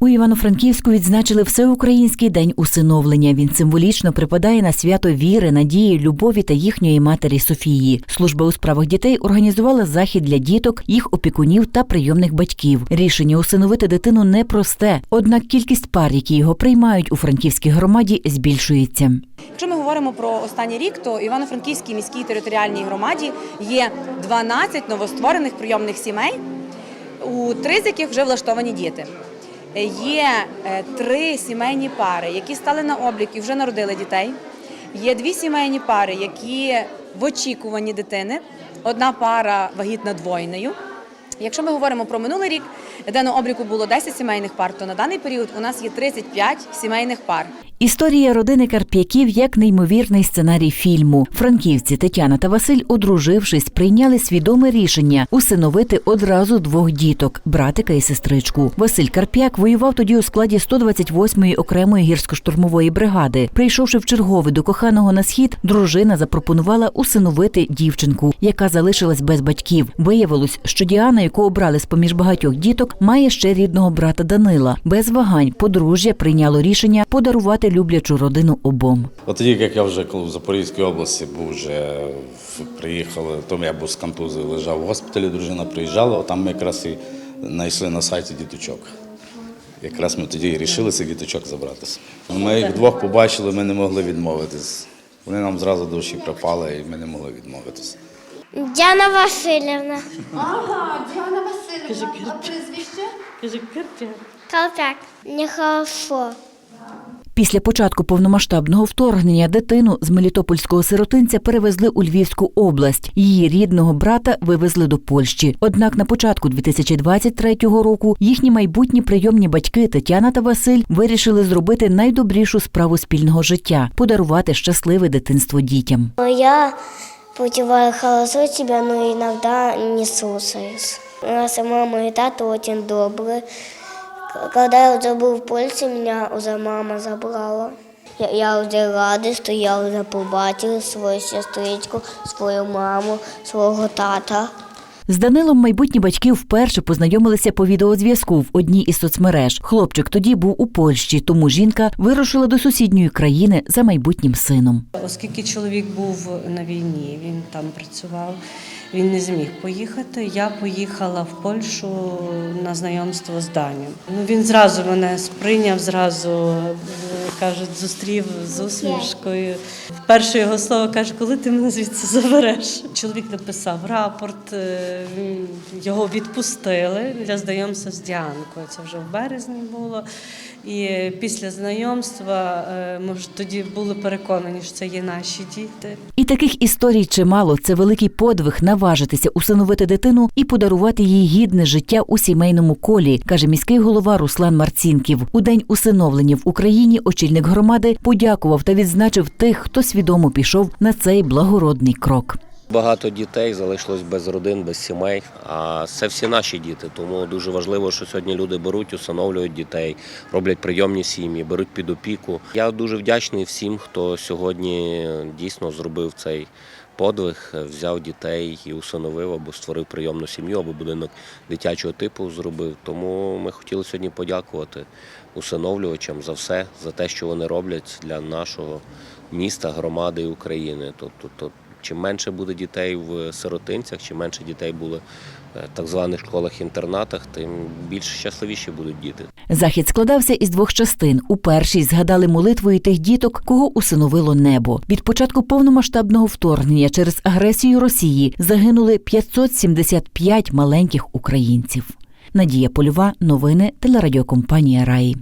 У Івано-Франківську відзначили всеукраїнський день усиновлення. Він символічно припадає на свято віри, надії, любові та їхньої матері Софії. Служба у справах дітей організувала захід для діток, їх опікунів та прийомних батьків. Рішення усиновити дитину непросте, однак кількість пар, які його приймають у франківській громаді, збільшується. Якщо ми говоримо про останній рік, то Івано-Франківській міській територіальній громаді є 12 новостворених прийомних сімей, у три з яких вже влаштовані діти. Є е, три сімейні пари, які стали на облік і вже народили дітей. Є дві сімейні пари, які в очікуванні дитини. Одна пара вагітна двойнею. Якщо ми говоримо про минулий рік, де на обліку було 10 сімейних пар, то на даний період у нас є 35 сімейних пар. Історія родини Карп'яків як неймовірний сценарій фільму. Франківці Тетяна та Василь, одружившись, прийняли свідоме рішення усиновити одразу двох діток братика і сестричку. Василь Карп'як воював тоді у складі 128-ї окремої гірсько-штурмової бригади. Прийшовши в черговий до коханого на схід, дружина запропонувала усиновити дівчинку, яка залишилась без батьків. Виявилось, що Діана, яку обрали з поміж багатьох діток, має ще рідного брата Данила. Без вагань подружжя прийняло рішення подарувати люблячу родину обом. От тоді, як я вже коли в Запорізькій області був вже приїхали, то я був з контузією, лежав в госпіталі, дружина приїжджала, там ми якраз і знайшли на сайті діточок. Якраз ми тоді і вирішили цих діточок забрати. Ми їх двох побачили, ми не могли відмовитись. Вони нам зразу до душі припали, і ми не могли відмовитись. Діана Васильівна. Ага, Діана Васильівна, а прізвище? Колпак. Нехорошо. Після початку повномасштабного вторгнення дитину з Мелітопольського сиротинця перевезли у Львівську область. Її рідного брата вивезли до Польщі. Однак на початку 2023 року їхні майбутні прийомні батьки Тетяна та Василь вирішили зробити найдобрішу справу спільного життя подарувати щасливе дитинство дітям. Я почуваю хорошо себя, но иногда не слушаюсь. У нас мама, и тата очень добрые. Когда я уже был в Польше, меня уже мама забрала. Я, я уже рада, что я уже побачила свою сестричку, свою маму, свого тата. З Данилом майбутні батьки вперше познайомилися по відеозв'язку в одній із соцмереж. Хлопчик тоді був у Польщі, тому жінка вирушила до сусідньої країни за майбутнім сином. Оскільки чоловік був на війні, він там працював, він не зміг поїхати. Я поїхала в Польщу на знайомство з Данем. Ну він зразу мене сприйняв, зразу е, кажуть, зустрів з усмішкою. Перше його слово каже, коли ти мене звідси забереш. Чоловік написав рапорт, е, його відпустили для знайомства з Діанкою. Це вже в березні було. І після знайомства е, ми ж тоді були переконані, що це є наші діти. І таких історій чимало. Це великий подвиг наважитися усиновити дитину і подарувати їй гідне життя у сімейному колі, каже міський голова Руслан Марцінків. У день усиновлення в Україні очільник громади подякував та відзначив тих, хто свідомо пішов на цей благородний крок. Багато дітей залишилось без родин, без сімей. А це всі наші діти. Тому дуже важливо, що сьогодні люди беруть, усиновлюють дітей, роблять прийомні сім'ї, беруть під опіку. Я дуже вдячний всім, хто сьогодні дійсно зробив цей подвиг, взяв дітей і усиновив або створив прийомну сім'ю, або будинок дитячого типу зробив. Тому ми хотіли сьогодні подякувати усиновлювачам за все, за те, що вони роблять для нашого міста, громади і України. Тобто, то чим менше буде дітей в сиротинцях, чим менше дітей буде в так званих школах-інтернатах, тим більш щасливіші будуть діти. Захід складався із двох частин. У першій згадали молитвою тих діток, кого усиновило небо. Від початку повномасштабного вторгнення через агресію Росії загинули 575 маленьких українців. Надія Польова, новини телерадіокомпанія Раї.